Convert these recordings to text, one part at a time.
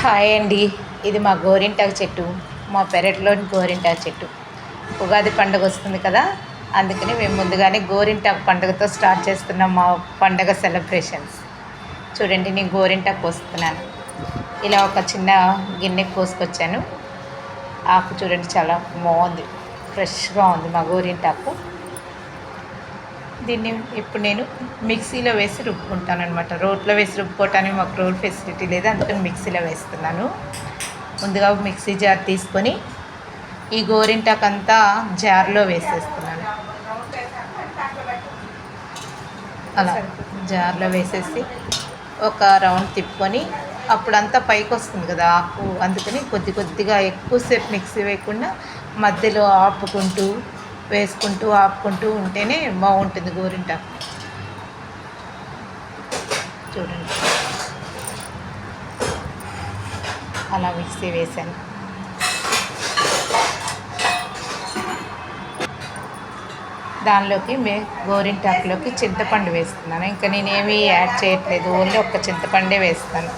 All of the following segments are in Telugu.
హాయ్ అండి. ఇది మా గోరింటాకు చెట్టు. మా పెరట్లోని గోరింటాకు చెట్టు. ఉగాది పండుగ వస్తుంది కదా అందుకని మేము ముందుగానే గోరింటాకు పండుగతో స్టార్ట్ చేస్తున్నాం మా పండగ సెలబ్రేషన్స్. చూడండి నేను గోరింటాకు కోస్తున్నాను. ఇలా ఒక చిన్న గిన్నె కోసుకొచ్చాను. ఆకు చూడండి చాలా బాగుంది. ఫ్రెష్గా ఉంది మా గోరింటాకు. దీన్ని ఇప్పుడు నేను మిక్సీలో వేసి రుబ్బుకుంటాను అనమాట రోట్లో వేసి రుబ్బుకోవటానికి మాకు రోడ్ ఫెసిలిటీ లేదు అందుకని మిక్సీలో వేస్తున్నాను. ముందుగా మిక్సీ జార్ తీసుకొని ఈ గోరింటాకంతా జార్లో వేసేస్తున్నాను. అలా జార్లో వేసేసి ఒక రౌండ్ తిప్పుకొని అప్పుడంతా పైకి వస్తుంది కదా ఆకు అందుకని కొద్ది కొద్దిగా ఎక్కువసేపు మిక్సీ వేయకుండా మధ్యలో ఆపుకుంటూ వేసుకుంటూ ఆపుకుంటూ ఉంటేనే బాగుంటుంది గోరింటాకు చూడండి. అలా మిక్సీ వేసాను దానిలోకి మే గోరింటాకులోకి చింతపండు వేస్తున్నాను. ఇంకా నేనేమి యాడ్ చేయట్లేదు. ఓన్లీ ఒక్క చింతపండే వేస్తాను.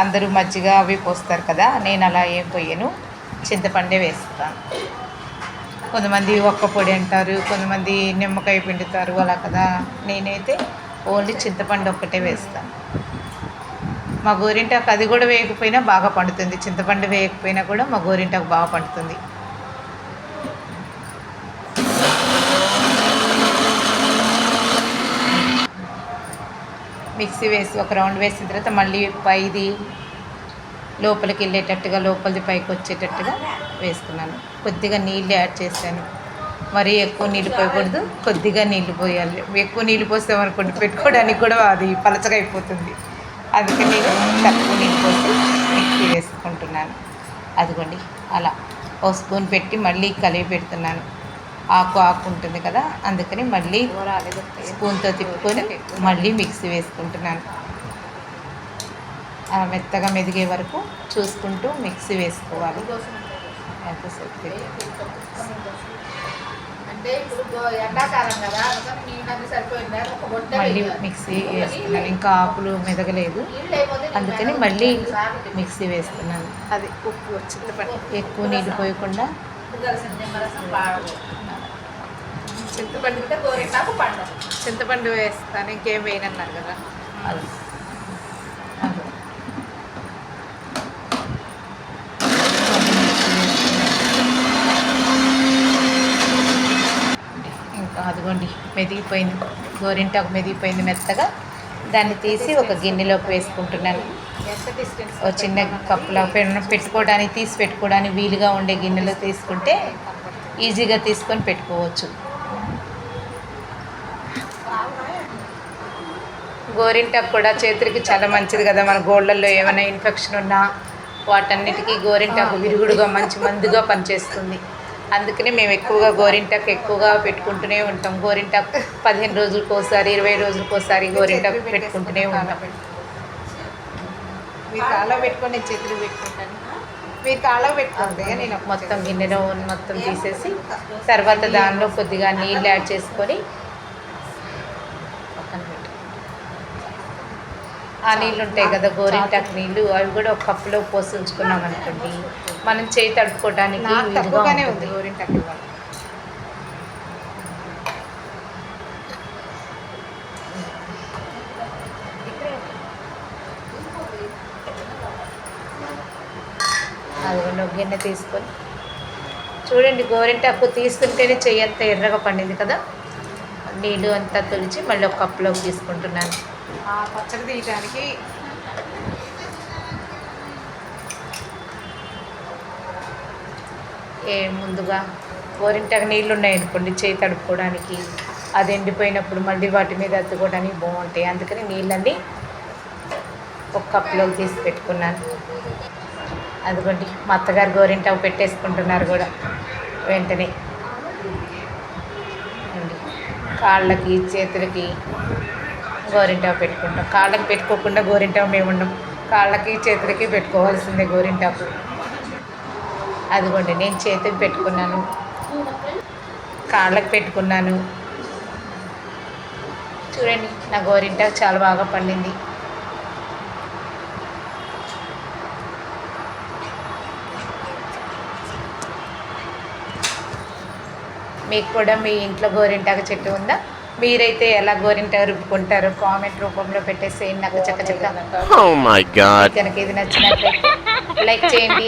అందరూ మజ్జిగ అవి పోస్తారు కదా నేను అలా ఏం పోయాను. చింతపండే వేస్తాను. కొంతమంది ఒక్క పొడి అంటారు కొంతమంది నిమ్మకాయ పిండుతారు అలా కదా. నేనైతే ఓన్లీ చింతపండు ఒక్కటే వేస్తాను మా గోరింటాకు అది కూడా వేయకపోయినా బాగా పండుతుంది. చింతపండు వేయకపోయినా కూడా మా గోరింటాకు బాగా పండుతుంది. మిక్సీ వేసి ఒక రౌండ్ వేసిన తర్వాత మళ్ళీ పైది లోపలికి వెళ్ళేటట్టుగా లోపలిది పైకి వచ్చేటట్టుగా వేసుకున్నాను కొద్దిగా నీళ్ళు యాడ్ చేశాను. మరీ ఎక్కువ నీళ్ళు పోయకూడదు. కొద్దిగా నీళ్ళు పోయాలి. ఎక్కువ నీళ్ళు పోసామనుకోండి పెట్టుకోవడానికి కూడా అది పలచగా అయిపోతుంది అందుకని నేను తక్కువ నీళ్ళు పోసి మిక్సీ వేసుకుంటున్నాను. అదిగోండి అలా. ఓ స్పూన్ పెట్టి మళ్ళీ కలిపి పెడుతున్నాను. ఆకు ఆకు ఉంటుంది కదా అందుకని మళ్ళీ స్పూన్తో తిప్పుకొని మళ్ళీ మిక్సీ వేసుకుంటున్నాను. మెత్తగా మెదిగే వరకు చూసుకుంటూ మిక్సీ వేసుకోవాలి. ఎంతసేపు అంటే ఇప్పుడు గో- ఎండాకాలం కదా అందుకని నీళ్ళన్నీ సరిపోయిందా? ఒక బొట్ట మళ్ళీ. మిక్సీ వేస్తున్నాను. ఇంకా ఆకులు మెదగలేదు. అందుకని మళ్ళీ. మిక్సీ వేస్తున్నాను. అది ఉప్పు చింతపండు. ఎక్కువ నీళ్ళు పోయకుండా. చింతపండు చింతపండు వేస్తాను ఇంకేం వేయనన్నారు కదా అలా అలా. ఇంకా అదిగోండి మెదిగిపోయింది. గోరింటాకు మెదిగిపోయింది మెత్తగా. దాన్ని తీసి ఒక గిన్నెలోకి వేసుకుంటున్నాను. ఓ చిన్న కప్పులో పెట్టుకోవడానికి తీసి పెట్టుకోవడానికి వీలుగా ఉండే గిన్నెలో తీసుకుంటే ఈజీగా తీసుకొని పెట్టుకోవచ్చు. గోరింటాకు కూడా చేతులకి చాలా మంచిది కదా. మన గోళ్ళల్లో ఏమైనా ఇన్ఫెక్షన్ ఉన్నా వాటన్నిటికీ గోరింటాకు విరుగుడుగా మంచి మందుగా పనిచేస్తుంది. అందుకనే మేము ఎక్కువగా గోరింటాకు ఎక్కువగా పెట్టుకుంటూనే ఉంటాం. గోరింటాకు పదిహేను రోజులకు ఒకసారి ఇరవై రోజులకు ఒకసారి గోరింటాకు పెట్టుకుంటూనే ఉంటాం. మీరు కాళ్ళ పెట్టుకొని చేతులు పెట్టుకుంటాను. మీరు కాళ్ళ పెట్టుకుంటే నేను మొత్తం గిన్నెలో మొత్తం తీసేసి తర్వాత దానిలో కొద్దిగా నీళ్ళు యాడ్ చేసుకొని. ఆ నీళ్ళు ఉంటాయి కదా గోరింటాకు నీళ్ళు అవి కూడా ఒక కప్పులో పోసి ఉంచుకున్నాం అనుకోండి. మనం చేయి తడుపుకోవడానికి తక్కువగానే ఉంది. గోరింటాకు ఒక గిన్నె తీసుకొని. చూడండి గోరింటాకు తీసుకుంటేనే చెయ్యి అంతా ఎర్రగా పండింది కదా? నీళ్ళు అంతా తొలిచి మళ్ళీ ఒక కప్పులోకి తీసుకుంటున్నాను. ఆ పచ్చడి తీయడానికి ముందుగా గోరింటాకు నీళ్ళు ఉన్నాయనుకోండి చేయి తడుపుకోవడానికి. అది ఎండిపోయినప్పుడు మళ్ళీ వాటి మీద అద్దుకోవడానికి బాగుంటాయి. అందుకని నీళ్ళని ఒక కప్లోకి తీసి పెట్టుకున్నాను. అదిగోండి మా అత్తగారు గోరింటాకు పెట్టేసుకుంటున్నారు కూడా వెంటనే. కాళ్ళకి చేతులకి గోరింటాకు పెట్టుకుంటాం. కాళ్ళకి పెట్టుకోకుండా గోరింటాకు మేము ఉండం. కాళ్ళకి చేతులకి పెట్టుకోవాల్సిందే గోరింటాకు. అదిగోండి నేను చేతికి పెట్టుకున్నాను. కాళ్ళకు పెట్టుకున్నాను. చూడండి నా గోరింటాకు చాలా బాగా పండింది. మీకు కూడా మీ ఇంట్లో గోరింటాకు చెట్టు ఉందా? మీరైతే ఎలా గోరింటాకు రుబ్బుకుంటారు కామెంట్ రూపంలో పెట్టేసేయండి. నాకు చక్క చక్క కనుక ఇది నచ్చినట్లయితే లైక్ చేయండి.